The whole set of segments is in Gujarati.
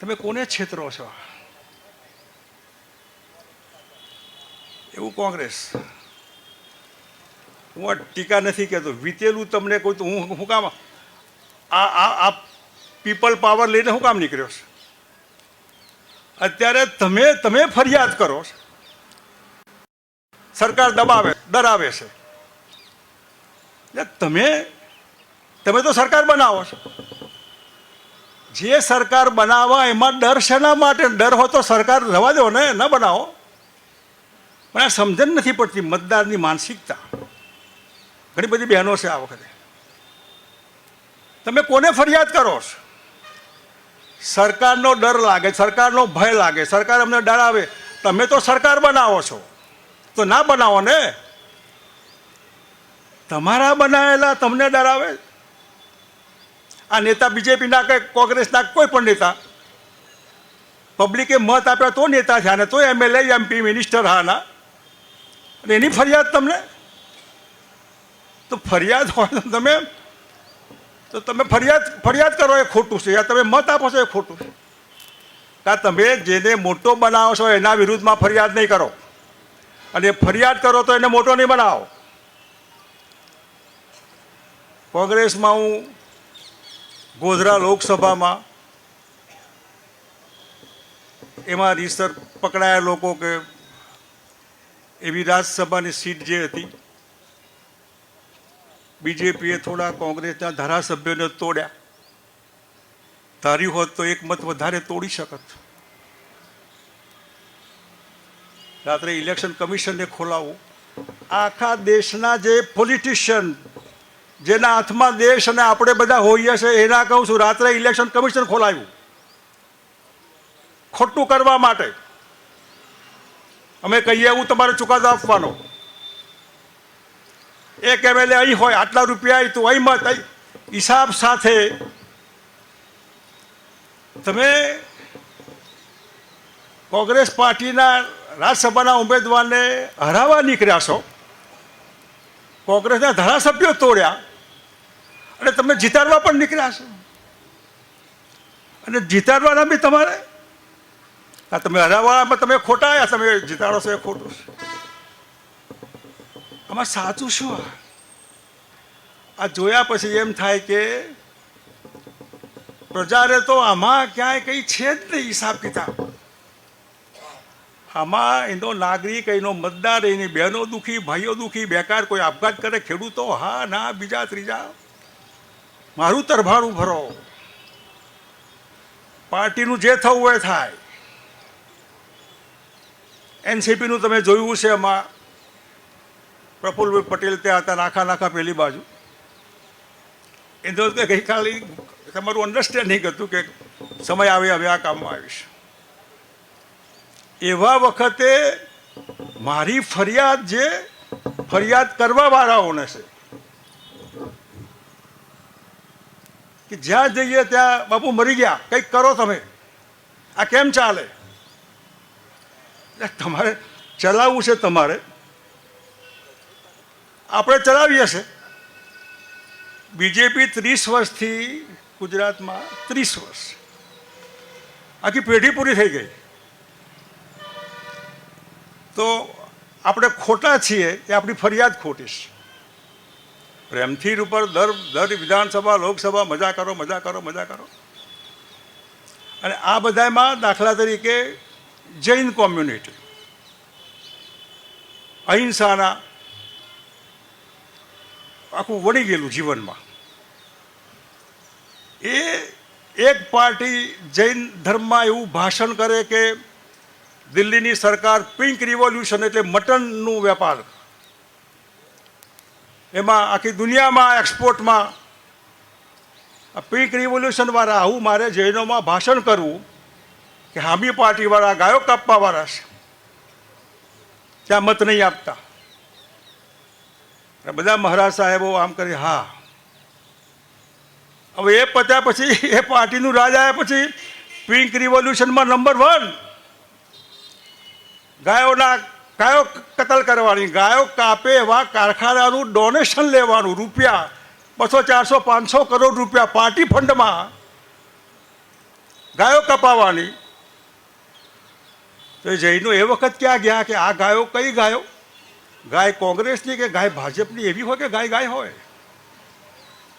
તમે કોને છેતરો છો? એવું કોંગ્રેસ. હું આ ટીકા નથી કહેતો. વીતેલું તમને કહું તો હું હું કામ આ આ પીપલ પાવર લઈને હું કામ નીકળ્યો છે? અત્યારે તમે તમે ફરિયાદ કરો છો. સરકાર દબાવે ડરાવે છે. એટલે તમે તમે તો સરકાર બનાવો છો. જે સરકાર બનાવવા એમાં ડર શેના માટે? ડર હોય તો સરકાર રવા દો ને, ન બનાવો. પણ આ સમજણ નથી પડતી મતદારની માનસિકતા. ઘણી બધી બહેનો છે આ વખતે. તમે કોને ફરિયાદ કરો છો? સરકારનો ડર લાગે, સરકારનો ભય લાગે, સરકાર અમને ડરાવે તમે તો સરકાર બનાવો છો. તો ના બનાવો ને? તમારા બનાવેલા તમને ડરાવે આ નેતા બીજેપીના કે કોંગ્રેસના કોઈ પણ નેતા. પબ્લિકે મત આપ્યા તો નેતા થયા ને તો એમએલએ એમપી મિનિસ્ટર હાના અને એની ફરિયાદ તમને? તો ફરિયાદ હોય તમે, તો તમે ફરિયાદ ફરિયાદ કરો એ ખોટું છે. યા તમે મત આપો છો એ ખોટું છે. કાં તમે જેને મોટો બનાવો છો એના વિરુદ્ધમાં ફરિયાદ નહીં કરો. અને ફરિયાદ કરો તો એને મોટો નહીં બનાવો. કોંગ્રેસમાં હું ગોધરા લોકસભામાં એમાં રીસર પકડાયા લોકો કે એવી રાજ્યસભાની સીટ જે હતી, બીજેપીએ થોડા કોંગ્રેસના ધારાસભ્યોને તોડ્યા. ધાર્યું હોત તો એક મત વધારે તોડી શકત. રાત્રે ઇલેક્શન કમિશનને ખોલાવવું આખા દેશના જે પોલિટિશિયન જેના હાથમાં દેશ અને આપણે બધા હોઈએ છે એના કહું છું. રાત્રે ઇલેક્શન કમિશન ખોલાવ્યું ખોટું કરવા માટે. અમે કહીએ એવું તમારે ચુકાદો આપવાનો. એક એમએલએ અહીં હોય, આટલા રૂપિયા તું અહીં મત અહીં હિસાબ સાથે તમે કોંગ્રેસ પાર્ટીના રાજ્યસભાના ઉમેદવારને હરાવવા નીકળ્યા છો. કોંગ્રેસના ધારાસભ્યો તોડ્યા. અને તમે જીતાડવા પણ નીકળ્યા છો. અને જીતાડવાના બી તમારે? આ તમે હરાવવામાં તમે ખોટા આવ્યા, તમે જીતાડો છો એ ખોટું છે. આમાં સાચું શું આ? જોયા પછી એમ થાય કે પ્રજાને તો આમાં ક્યાંય કંઈ છે જ નહીં હિસાબ કિતાબ. આમાં એનો નાગરિક, એનો મતદાર, એની બહેનો દુઃખી, ભાઈઓ દુખી, બેકાર કોઈ આપઘાત કરે, ખેડૂતો હા, ના, બીજા, ત્રીજા. મારું તરભાણું ભરો. પાર્ટીનું જે થવું હોય થાય. એનસીપીનું તમે જોયું છે એમાં. પ્રફુલભાઈ પટેલ ત્યાં હતા નાખા નાખા પેલી બાજુ. એ તો કે ગઈકાલે તમારું અન્ડરસ્ટેન્ડિંગ હતું કે સમય આવે હવે આ કામમાં આવીશ. એવા વખતે મારી ફરિયાદ જે ફરિયાદ કરવાવાળાઓને છે. કે જ્યાં જઈએ ત્યાં બાપુ મરી ગયા. કંઈક કરો તમે. આ કેમ ચાલે? તમારે ચલાવવું છે તમારે. આપણે ચલાવીએ છે. બીજેપી ત્રીસ વર્ષથી ગુજરાતમાં ત્રીસ વર્ષ. આખી પેઢી પૂરી થઈ ગઈ. તો આપણે ખોટા છીએ, એ આપણી ફરિયાદ ખોટી છે. પ્રેમથી ઉપર દર દર વિધાનસભા, લોકસભા, મજા કરો મજા કરો મજા કરો. અને આ બધામાં દાખલા તરીકે જૈન કોમ્યુનિટી, અહિંસાના આખું વળી ગયેલું જીવનમાં. એ એક પાર્ટી જૈન ધર્મમાં એવું ભાષણ કરે કે દિલ્હીની સરકાર પિંક રિવોલ્યુશન એટલે મટનનું વેપાર એમાં આખી દુનિયામાં એક્સપોર્ટમાં આ પિંક રિવોલ્યુશનવાળા આવું મારે જૈનોમાં ભાષણ કરવું કે હામી પાર્ટીવાળા ગાયો કાપવાવાળા છે. ત્યાં મત નહીં આપતા. બધા મહારાજ સાહેબો આમ કરી, હા. હવે એ પત્યા પછી, એ પાર્ટીનું રાજ આવ્યા પછી પિંક રિવોલ્યુશનમાં નંબર વન ગાયોના ગાયો કતલ કરવાની, ગાયો કાપે એવા કારખાનાનું ડોનેશન લેવાનું રૂપિયા બસો, ચારસો, પાંચસો કરોડ રૂપિયા પાર્ટી ફંડમાં ગાયો કપાવવાની. તો જૈનો એ વખત ક્યાં ગયા કે આ ગાયો કઈ ગાયો? ગાય કોંગ્રેસની કે ગાય ભાજપની? એવી હોય કે ગાય ગાય હોય?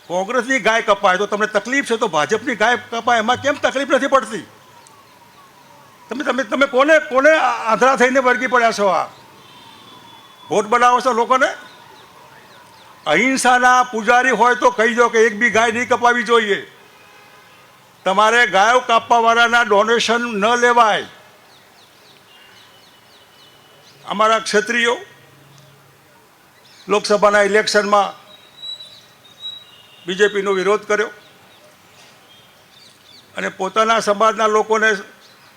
કોંગ્રેસની ગાય કપાય તો તમને તકલીફ છે તો ભાજપની ગાય કપાય, એમાં કેમ તકલીફ નથી પડતી? તમે તમે તમે કોને કોને આંધળા થઈને વળગી પડ્યા છો આ? ભોટ બનાવો છો લોકોને? અહિંસાના પૂજારી હોય તો કહી દો કે એક બી ગાય નહીં કપાવી જોઈએ. તમારે ગાયો કાપવાવાળાના ડોનેશન ન લેવાય. અમારા ક્ષત્રિયો લોકસભાના ઇલેક્શનમાં બીજેપીનો વિરોધ કર્યો. અને પોતાના સમાજના લોકોને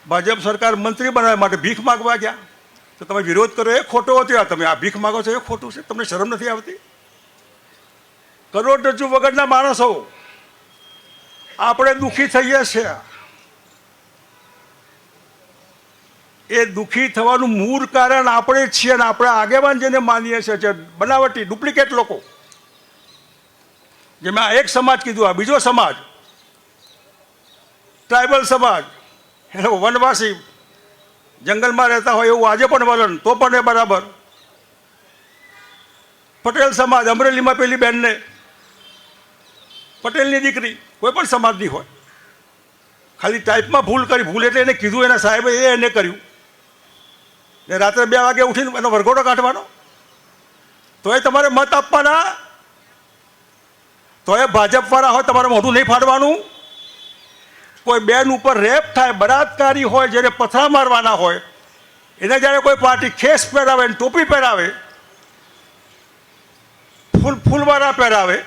ભાજપ સરકાર મંત્રી બનાવવા માટે ભીખ માગવા ગયા. તો તમે વિરોધ કરો, એ ખોટો હતો. તમે આ ભીખ માગો છો, એ ખોટું છે. તમને શરમ નથી આવતી? કરોડરજ્જુ વગરના માણસો આપણે દુઃખી થઈએ છીએ. એ દુઃખી થવાનું મૂળ કારણ આપણે જ છીએ અને આપણે આગેવાન જેને માનીએ છીએ જે બનાવટી, ડુપ્લિકેટ લોકો. જેમાં આ એક સમાજ કીધું, આ બીજો સમાજ, ટ્રાઇબલ સમાજ એ વનવાસી જંગલમાં રહેતા હોય એવું આજે પણ વલણ તો પણ એ બરાબર. પટેલ સમાજ, અમરેલીમાં પેલી બેનને. પટેલની દીકરી, કોઈ પણ સમાજની હોય. ખાલી ટાઈપમાં ભૂલ કરી, ભૂલ એટલે એને કીધું, એના સાહેબે એ એને કર્યું. ને રાત્રે બે વાગે ઉઠીને એનો વરઘોડો કાઢવાનો. તો એ તમારે મત આપવાના. તો એ ભાજપવાળા હોય, તમારે મોઢું નહીં ફાડવાનું. કોઈ બેન ઉપર રેપ થાય, બળાત્કારી હોય, જેને પથરા મારવાના હોય, એને જ્યારે કોઈ પાર્ટી ખેસ પહેરાવે ને ટોપી પહેરાવે, ફૂલ ફૂલવાળા પહેરાવે,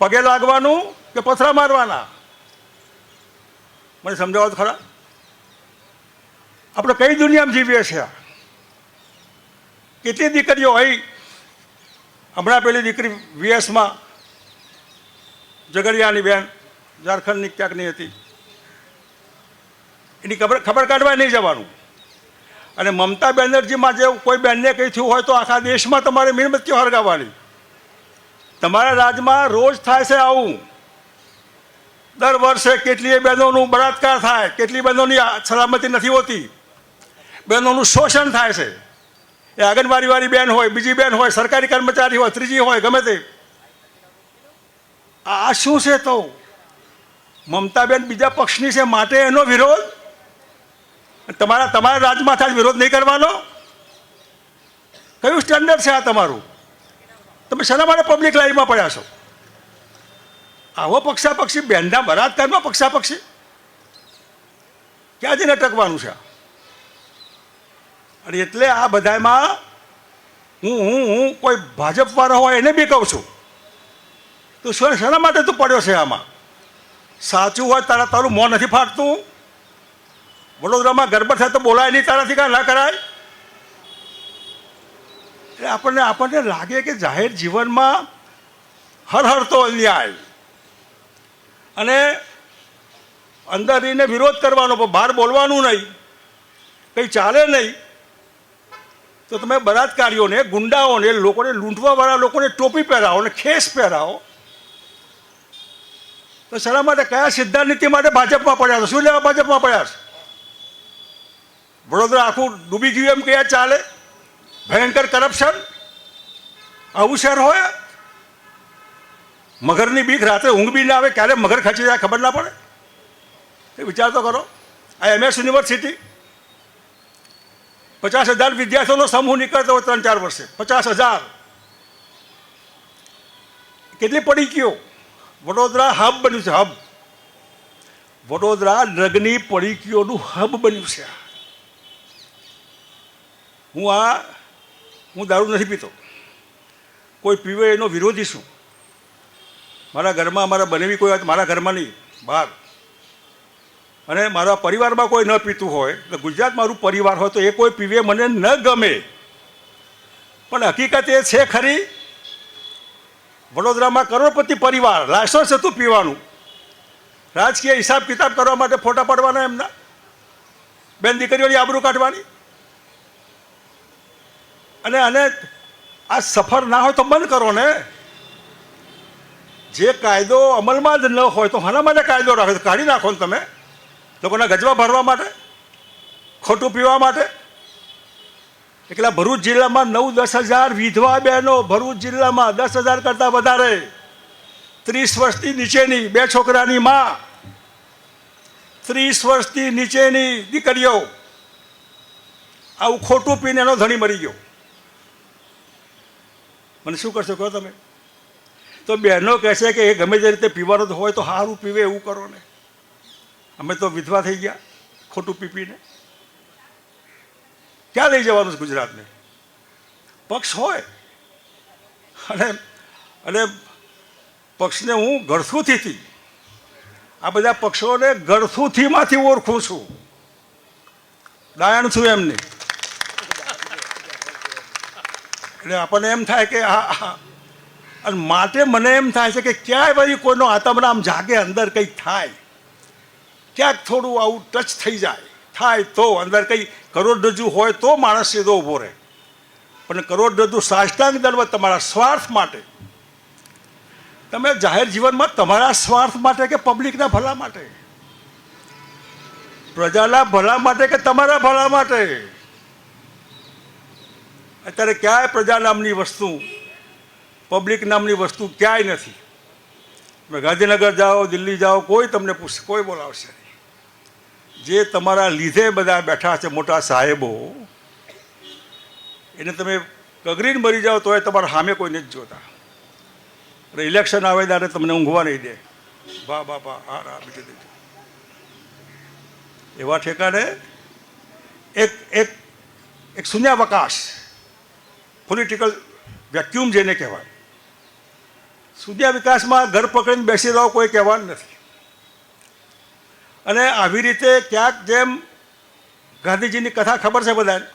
પગે લાગવાનું કે પથરા મારવાના? મને સમજાવો ખરા. આપણે કઈ દુનિયામાં જીવીએ છીએ? કેટલી દીકરીઓ હોય? હમણાં પેલી દીકરી વીએસમાં ઝઘડિયાની બેન, ઝારખંડની ક્યાંકની હતી. એની ખબર ખબર કાઢવા નહીં જવાનું. અને મમતા બેનર્જીમાં જે કોઈ બેનને કંઈ થયું હોય તો આખા દેશમાં તમારે મીણબત્તીઓ હરગાવવાની. તમારા રાજમાં રોજ થાય છે આવું. દર વર્ષે કેટલીય બહેનોનું બળાત્કાર થાય, કેટલી બહેનોની સલામતી નથી હોતી. બહેનોનું શોષણ થાય છે. એ આંગણવાડીવાળી બેન હોય, બીજી બેન હોય, સરકારી કર્મચારી હોય, ત્રીજી હોય, ગમે તે. આ શું છે તો? મમતાબેન બીજા પક્ષની છે, માટે એનો વિરોધ? તમારા તમારા રાજમાં થાય વિરોધ નહીં કરવાનો? કયું સ્ટેન્ડર્ડ છે આ તમારું? તમે શેના માટે પબ્લિક લાઈનમાં પડ્યા છો? આવો પક્ષાપક્ષી, બેનના બળાત્કારમાં પક્ષાપક્ષી? ક્યાં જઈને ટકવાનું છે અને એટલે આ બધામાં હું હું હું કોઈ ભાજપવાળો હોય એને બી કહું છું. તો શેના માટે તું પડ્યો છે આમાં? સાચું હોય તારા તારું મોં નથી ફાટતું? વડોદરામાં ગરબડ થાય તો બોલાય નહીં, તારાથી કાંઈ ના કરાય? એટલે આપણને આપણને લાગે કે જાહેર જીવનમાં હર ન્યાય અને અંદર રહીને વિરોધ કરવાનો, પણ બહાર બોલવાનું નહીં. કંઈ ચાલે નહીં. તો તમે બળાત્કારીઓને, ગુંડાઓને, લોકોને, લૂંટવાવાળા લોકોને ટોપી પહેરાવો ને ખેસ પહેરાવો. તો શેના માટે, કયા સિદ્ધાંત નીતિ માટે ભાજપમાં પડ્યા શું લેવા ભાજપમાં પડ્યા છે? વડોદરા આખું ડૂબી ગયું એમ કયા ચાલે? ભયંકર કરપ્શન આવું શહેર હોય? મગરની બીક રાત્રે ઊંઘ બી ના આવે, ક્યારે મગર ખચી જાય ખબર ના પડે? એ વિચાર તો કરો. આ એમએસ યુનિવર્સિટી પચાસ હજાર વિદ્યાર્થીઓનો સમૂહ નીકળતો હોય ત્રણ ચાર વર્ષે. પચાસ હજાર. કેટલી પડી ગયો? વડોદરા હબ બન્યું છે હબ વડોદરા ડ્રગની પડીકીઓનું હબ બન્યું છે હું આ, હું દારૂ નથી પીતો. કોઈ પીવે એનો વિરોધી છું મારા ઘરમાં, મારા બનેવી કોઈ વાત મારા ઘરમાં નહીં, બહાર. અને મારા પરિવારમાં કોઈ ન પીતું હોય, તો ગુજરાત મારું પરિવાર હોય, તો એ કોઈ પીવે મને ન ગમે. પણ હકીકત એ છે ખરી, વડોદરામાં કરોડપતિ પરિવાર, લાયસન્સ હતું પીવાનું. રાજકીય હિસાબ કિતાબ કરવા માટે ફોટા પાડવાના એમના. બેન દીકરીઓની આબરૂ કાઢવાની. અને અને આ સફર ના હોય તો બંધ કરો ને. જે કાયદો અમલમાં જ ન હોય તો હાના માટે કાયદો રાખે? કાઢી નાખો ને તમે. લોકોના ગજવા ભરવા માટે, ખોટું પીવા માટે. એકલા ભરૂચ જિલ્લામાં નવ દસ હજાર વિધવા બહેનો ભરૂચ જિલ્લામાં દસ હજાર કરતાં વધારે. ત્રીસ વર્ષથી નીચેની બે છોકરાની માં. ત્રીસ વર્ષથી નીચેની દીકરીઓ. આવું ખોટું પીને એનો ધણી મરી ગયો. મને શું કરશો કહો તમે? તો બહેનો કહે છે કે એ ગમે તે રીતે પીવાનું તો હોય તો સારું પીવે એવું કરો ને. અમે તો વિધવા થઈ ગયા, ખોટું પીપીને. ક્યાં લઈ જવાનું છે ગુજરાતને? પક્ષ હોય. અને અને પક્ષને હું ગળથુથીથી આ બધા પક્ષોને ગળથુથીમાંથી ઓળખું છું. ડાયણ છું એમને. એટલે આપણને એમ થાય કે હા અને માટે મને એમ થાય છે કે ક્યાંય ભાઈ કોઈનો આત્મરામ જાગે, અંદર કંઈક થાય. ક્યાંક થોડું આવું ટચ થઈ જાય. થાય તો અંદર કંઈ કરોડરજ્જુ હોય તો માણસ સીધો ઊભો રહે. પણ કરોડરજ્જુ સાષ્ટાંગ દંડવત તમારા સ્વાર્થ માટે. તમે જાહેર જીવનમાં તમારા સ્વાર્થ માટે કે પબ્લિકના ભલા માટે? પ્રજાના ભલા માટે કે તમારા ભલા માટે? અત્યારે ક્યાંય પ્રજા નામની વસ્તુ પબ્લિક નામની વસ્તુ ક્યાંય નથી. તમે ગાંધીનગર જાઓ, દિલ્હી જાઓ, કોઈ તમને પૂછશે, કોઈ બોલાવશે નહીં. જે તમારા લીધે બધા બેઠા છે, મોટા સાહેબો, એને તમે કગરીને મરી જાઓ, તોય તમારા સામે કોઈ નથી જોતા. એટલે ઇલેક્શન આવે ત્યારે તમને ઊંઘવા નહીં દે. બા બા બા હા હા, બીજું દીધું એવા ઠેકાણે એક એક એક શૂન્યાવકાશ પોલિટિકલ વેક્યુમ જેને કહેવાય. શૂન્ય વિકાસમાં ઘર પકડીને બેસી રહો કોઈ કહેવાનું નથી. અને આવી રીતે ક્યાંક જેમ ગાંધીજીની કથા ખબર છે બધાને?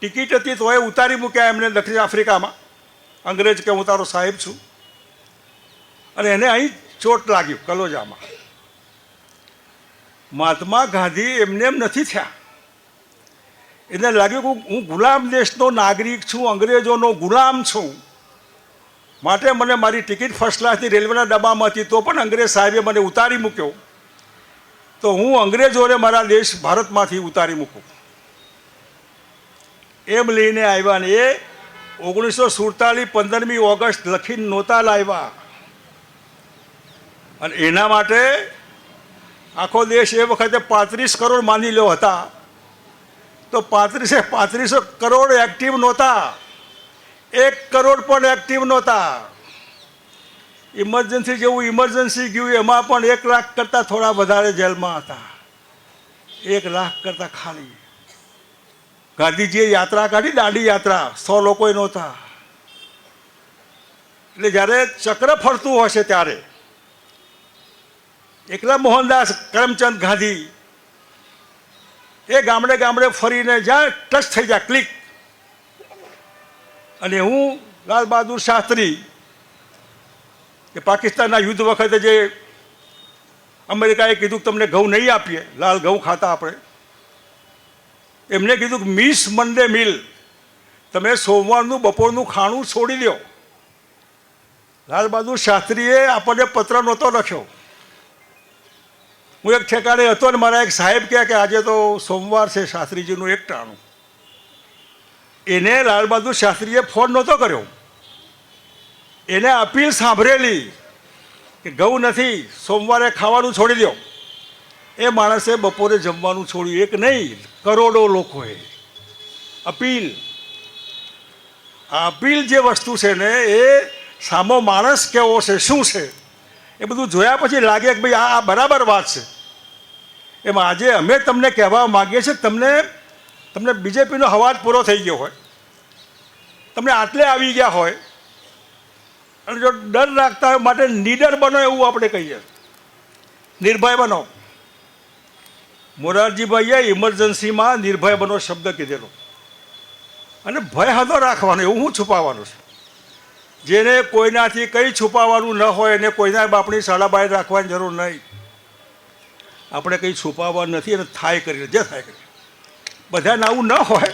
ટિકિટ હતી તોય ઉતારી મૂક્યા એમને દક્ષિણ આફ્રિકામાં. અંગ્રેજ કે હું તારો સાહેબ છું. અને એને અહીં ચોટ લાગ્યું, કલોજામાં. મહાત્મા ગાંધી એમને એમ નથી થયા. એને લાગ્યું કે હું ગુલામ દેશનો નાગરિક છું, અંગ્રેજોનો ગુલામ છું. માટે મને મારી ટિકિટ ફર્સ્ટ ક્લાસની રેલવેના ડબ્બામાં હતી, તો પણ અંગ્રેજ સાહેબે મને ઉતારી મૂક્યો. તો હું અંગ્રેજોને મારા દેશ ભારતમાંથી ઉતારી મૂકું. એમ લઈને આવ્યા ને એ ઓગણીસો સુડતાલીસ પંદરમી ઓગસ્ટ લખીને નહોતા લાવ્યા. અને એના માટે આખો દેશ એ વખતે પાંત્રીસ કરોડ માની લ્યો હતા. તો પાંત્રીસે પાંત્રીસો કરોડ એક્ટિવ નહોતા. એક કરોડ પણ એક્ટિવ નહોતા. ઇમરજન્સી જેવું ઇમરજન્સી ગયું, એમાં પણ એક લાખ કરતાં થોડા વધારે જેલમાં હતા. એક લાખ કરતાં ખાલી. ગાંધીજીએ યાત્રા કાઢી, દાંડી યાત્રા, સો લોકો નહોતા. એટલે જ્યારે ચક્ર ફરતું હશે ત્યારે, એકલા મોહનદાસ, કરમચંદ ગાંધી એ ગામડે ગામડે ફરીને જાય, ટચ થઈ જાય, ક્લિક. અને હું લાલ બહાદુર શાસ્ત્રી, કે પાકિસ્તાનના યુદ્ધ વખતે જે અમેરિકાએ કીધું કે તમને ઘઉં નહીં આપીએ, લાલ ઘઉં ખાતા આપણે. એમને કીધું કે મિસ મંડે મિલ, તમે સોમવારનું બપોરનું ખાણું છોડી દો. લાલ બહાદુર શાસ્ત્રીએ આપણને પત્ર નહોતો લખ્યો. હું એક ઠેકાણે હતો ને મારા એક સાહેબ કહે કે આજે તો સોમવાર છે શાસ્ત્રીજીનું એક ટાણું એને લાલ બહાદુર શાસ્ત્રીએ ફોન નહોતો કર્યો. એને અપીલ સાંભળેલી કે ઘઉં નથી, સોમવારે ખાવાનું છોડી દો. એ માણસે બપોરે જમવાનું છોડ્યું. એક નહીં, કરોડો લોકોએ અપીલ. આ અપીલ જે વસ્તુ છે ને એ સામો માણસ કેવો છે, શું છે? એ બધું જોયા પછી લાગે કે ભાઈ આ બરાબર વાત છે. એમ આજે અમે તમને કહેવા માગીએ છીએ, તમને તમને બીજેપીનો હવાજ પૂરો થઈ ગયો હોય. તમને આટલે આવી ગયા હોય. અને જો ડર રાખતા હોય માટે નીડર બનો એવું આપણે કહીએ. નિર્ભય બનો. મોરારજીભાઈએ ઇમરજન્સીમાં નિર્ભય બનો શબ્દ કીધેલો. અને ભય હતો રાખવાનો, એવું હું છુપાવવાનું છે. જેને કોઈનાથી કંઈ છુપાવવાનું ન હોય એને કોઈના બાપની શાળા બહાર રાખવાની જરૂર નહીં. આપણે કંઈ છુપાવવા નથી અને થાય કરીને જે થાય કરી બધાને આવું ન હોય,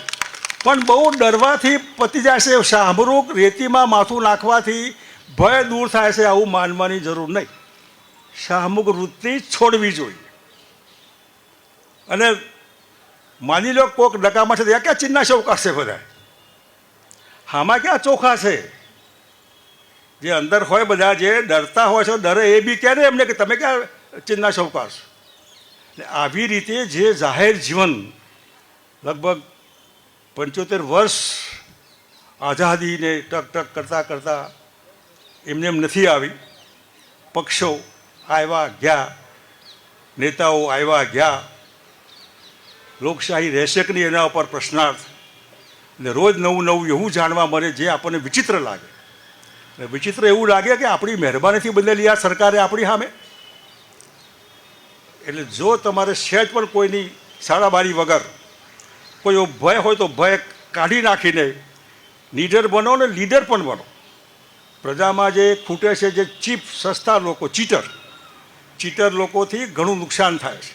પણ બહુ ડરવાથી પતી જાય છે, સાંભળું રેતીમાં માથું નાખવાથી ભય દૂર થાય છે, આવું માનવાની જરૂર નહીં. શાહમુખ વૃત્તિ છોડવી જોઈએ. અને માની લો કોક ડકામાં છે ત્યાં ક્યાં ચિન્ના શૌકાશ છે બધા આમાં ક્યાં ચોખા છે? જે અંદર હોય બધા જે ડરતા હોય છે, ડરે એ બી ક્યારે એમને કે તમે ક્યાં ચિંતા શૌકાશ ને આવી રીતે જે જાહેર જીવન લગભગ પંચોતેર વર્ષ આઝાદીને ટક ટક કરતાં કરતાં એમને એમ નથી આવી. પક્ષો આવ્યા ગયા, નેતાઓ આવ્યા ગયા. લોકશાહી રહેશે કે નહીં એના ઉપર પ્રશ્નાર્થ. ને રોજ નવું નવું એવું જાણવા મળે જે આપણને વિચિત્ર લાગે. વિચિત્ર એવું લાગે કે આપણી મહેરબાનીથી બદલેલી આ સરકારે આપણી સામે. એટલે જો તમારે સહેજ પણ કોઈની સાડાબારી વગર કોઈ ભય હોય તો ભય કાઢી નાખીને લીડર બનો ને લીડર પણ બનો. પ્રજામાં જે ખૂટે છે, જે ચીપ સસ્તા લોકો, ચીટર ચીટર લોકોથી ઘણું નુકસાન થાય છે.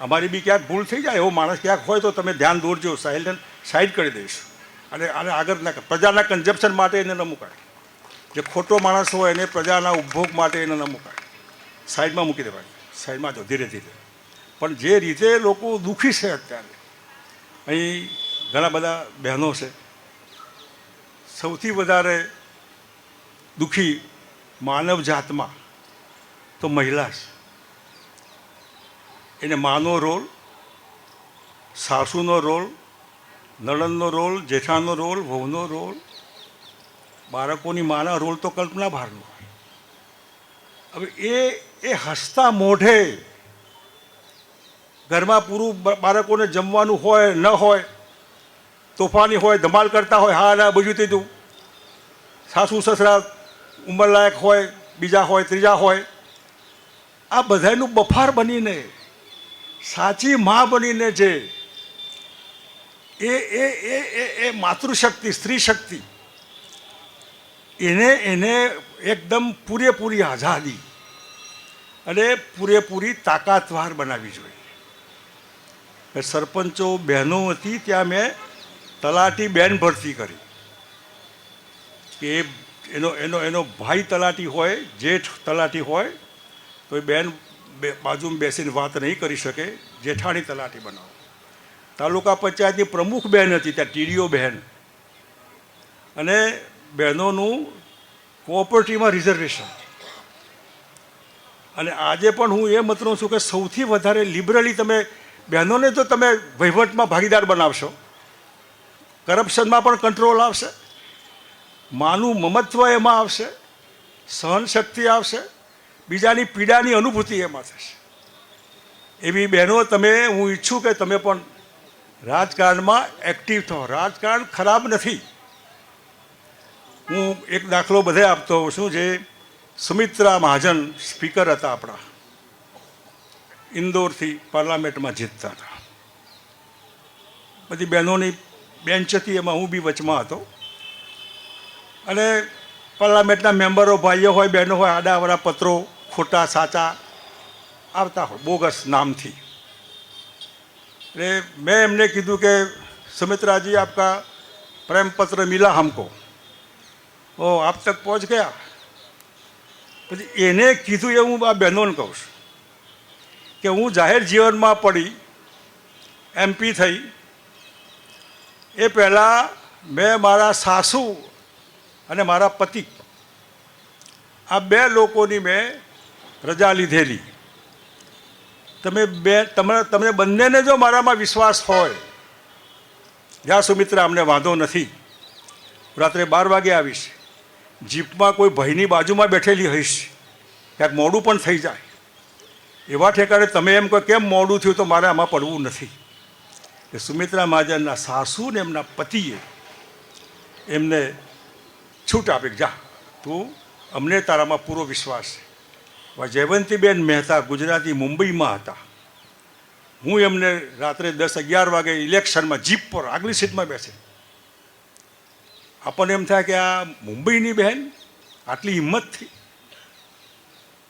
અમારી બી ક્યાંક ભૂલ થઈ જાય, એવો માણસ ક્યાંક હોય તો તમે ધ્યાન દોરજો સાઇડ સાઈડ કરી દઈશ. અને આને આગળ ના પ્રજાના કન્ઝપ્શન માટે એને ન મુકાય. જે ખોટો માણસ હોય એને પ્રજાના ઉપભોગ માટે એને ન મુકાય. સાઈડમાં મૂકી દેવાય સાઈડમાં જો ધીરે ધીરે. પણ જે રીતે લોકો દુઃખી છે અત્યારે, અહીં ઘણા બધા બહેનો છે, સૌથી વધારે દુઃખી માનવ જાતમાં તો મહિલા છે. એને માનો રોલ, સાસુનો રોલ, નણંદનો રોલ, જેઠાનો રોલ, વહુનો રોલ બાળકોની માના રોલ તો કલ્પના બહારનો હવે એ એ હસતા મોઢે ઘરમાં પૂરું બાળકોને જમવાનું હોય, ન હોય, તોફાની હોય, ધમાલ કરતા હોય, હા, ના બીજું ત્રીજું સાસુ, સસરા ઉંમરલાયક હોય, બીજા હોય, ત્રીજા હોય. આ બધાનું બફાર બનીને, સાચી મા બનીને જે, એ એ એ એ એ માતૃશક્તિ સ્ત્રી શક્તિ એને એને એકદમ પૂરેપૂરી આઝાદી અને પૂરેપૂરી તાકાતવાર બનાવવી જોઈએ. સરપંચો બહેનો હતી ત્યાં મેં તલાટી બેન ભરતી કરી. કે એનો એનો એનો ભાઈ તલાટી હોય, જેઠ તલાટી હોય, તો એ બેન બાજુમાં બેસીને વાત નહીં કરી શકે, જેઠાણી તલાટી બનાવો. તાલુકા પંચાયતની પ્રમુખ બહેન હતી, ત્યાં ટીડીઓ બહેન અને બહેનોનું કોઓપરેટિવમાં રિઝર્વેશન અને આજે પણ હું એ મતનો છું કે સૌથી વધારે લિબરલી તમે બહેનોને તો તમે વહીવટમાં ભાગીદાર બનાવશો. કરપ્શનમાં પણ કંટ્રોલ આવશે. માનું મમત્વ એમાં આવશે. સહનશક્તિ આવશે. બીજાની પીડાની અનુભૂતિ એમાં થશે. એવી બહેનો તમે, હું ઈચ્છું કે તમે પણ રાજકારણમાં એક્ટિવ થો. રાજકારણ ખરાબ નથી. હું એક દાખલો બધે આપતો હોઉં છું જે સુમિત્રા મહાજન સ્પીકર હતા આપણા. ઇન્દોરથી પાર્લામેન્ટમાં જીતતા હતા. બધી બહેનોની બેન્ચ હતી, એમાં હું બી વચમાં હતો. અને પાર્લામેન્ટના મેમ્બરો ભાઈઓ હોય, બહેનો હોય, આડાવાળા પત્રો ખોટા, સાચા આવતા હોય, બોગસ નામથી. એટલે મેં એમને કીધું કે, સુમિત્રાજી, આપકા પ્રેમપત્ર મિલા હમકો. ઓ, આપ તક પહોંચ ગયા? પછી એને કીધું એ હું આ બહેનોને કહું છું કે હું જાહેર જીવનમાં પડી એમપી થઈ. એ પહેલાં મેં મારા સાસુ અને મારા પતિ, આ બે લોકોની મેં રજા લીધેલી. તમે બે તમે તમને બંનેને જો મારામાં વિશ્વાસ હોય જ્યાં સુમિત્રા, અમને વાંધો નથી. રાત્રે બાર વાગે આવીશ. જીપમાં કોઈ ભાઈની બાજુમાં બેઠેલી હઈશ, ક્યાંક મોડું પણ થઈ જાય. એવા ઠેકાણે તમે એમ કહો, કેમ મોડું થયું? તો મારે આમાં પડવું નથી. કે સુમિત્રા મહાજનના સાસુ ને એમના પતિએ એમને છૂટ આપી, જા, તું અમને તારામાં પૂરો વિશ્વાસ છે. જયવંતીબેન મહેતા ગુજરાતી મુંબઈમાં હતા. હું એમને રાત્રે દસ અગિયાર વાગે ઇલેક્શનમાં જીપ પર આગલી સીટમાં બેસે. આપણને એમ થાય કે આ મુંબઈની બહેન આટલી હિંમતથી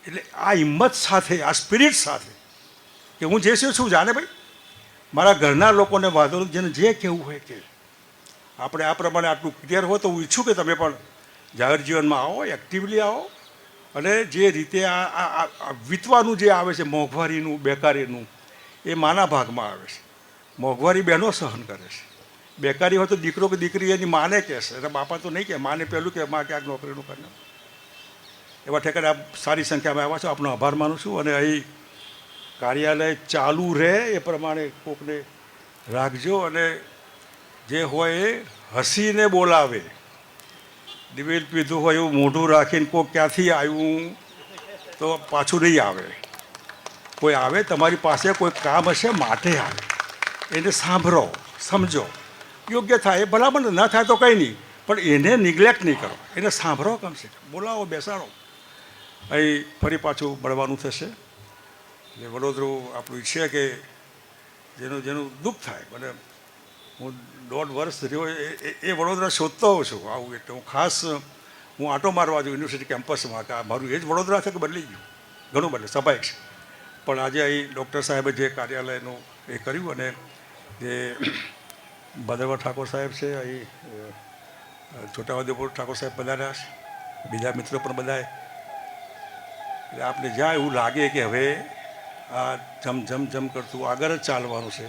એટલે આ હિંમત સાથે, આ સ્પિરિટ સાથે કે હું જે છું છું જાણે ભાઈ? મારા ઘરના લોકોને વાંધો જેને જે કહેવું હોય કે આપણે આ પ્રમાણે આટલું ક્લિયર હોય તો હું ઈચ્છું કે તમે પણ જાહેર જીવનમાં આવો એક્ટિવલી આવો. અને જે રીતે આ વીતવાનું જે આવે છે, મોંઘવારીનું, બેકારીનું, એ માના ભાગમાં આવે છે. મોંઘવારી બહેનો સહન કરે છે. બેકારી હોય તો દીકરો કે દીકરી એની માને કહેશે. એટલે બાપા તો નહીં કહે, માને પહેલું કે માં ક્યાંક નોકરીનું કરીને એવા ઠેકાણે આપ સારી સંખ્યામાં આવ્યા છો. આપનો આભાર માનું છું અને અહીં કાર્યાલય ચાલુ રહે એ પ્રમાણે કોકને રાખજો અને જે હોય એ હસીને બોલાવે. દિવેલ પીધું હોય એવું મોઢું રાખીને કોક ક્યાંથી આવ્યું તો પાછું નહીં આવે. કોઈ આવે, તમારી પાસે કોઈ કામ હશે, માટે આવે. એને સાંભળો, સમજો. યોગ્ય થાય ભલામણ ન થાય તો કંઈ નહીં. પણ એને નિગ્લેક્ટ નહીં કરો. એને સાંભળો કમસે કમ બોલાવો, બેસાડો. અહીં ફરી પાછું મળવાનું થશે. એટલે વડોદરું આપણું ઈચ્છે કે જેનું જેનું દુઃખ થાય. મને, હું દોઢ વર્ષ રહ્યો, એ- વડોદરા શોધતો હોઉં છું. આવું એટલે હું ખાસ, હું આટો મારવા છું યુનિવર્સિટી કેમ્પસમાં કે મારું એ જ વડોદરા છે કે બદલી ગયું? ઘણું બદલે સ્વાભાવિક છે. પણ આજે અહીં ડૉક્ટર સાહેબે જે કાર્યાલયનું એ કર્યું અને જે ભદ્રવા ઠાકોર સાહેબ છે, અહીં છોટાઉદેપુર ઠાકોર સાહેબ પધાર્યા છે બીજા મિત્રો પણ બધાએ. એટલે આપણે જ્યાં એવું લાગે કે હવે આ જમ જમ જમ કરતું, આગળ જ ચાલવાનું છે.